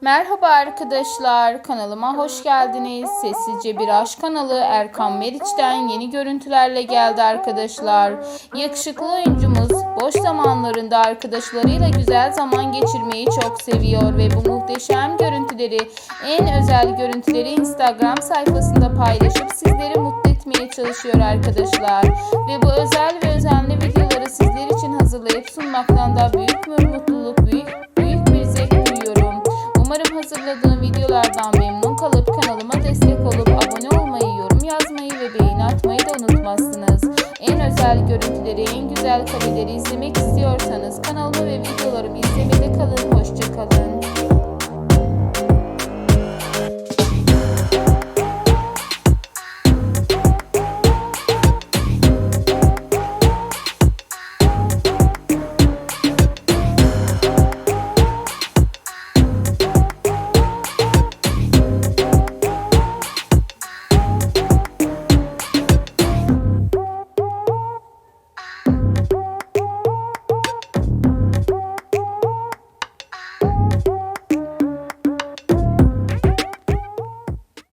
Merhaba arkadaşlar, kanalıma hoş geldiniz. Sessizce Bir Aşk kanalı Erkan Meriç'ten yeni görüntülerle geldi arkadaşlar. Yakışıklı oyuncumuz boş zamanlarında arkadaşlarıyla güzel zaman geçirmeyi çok seviyor ve bu muhteşem görüntüleri, en özel görüntüleri Instagram sayfasında paylaşıp sizleri mutlu etmeye çalışıyor arkadaşlar. Ve bu özel ve özenli videoları hazırladığım videolardan memnun kalıp kanalıma destek olup abone olmayı, yorum yazmayı ve beğeni atmayı da unutmazsınız. En özel görüntüleri, en güzel kareleri izlemek istiyorsanız kanalıma ve videolarımı izlemede kalın. Hoşçakalın.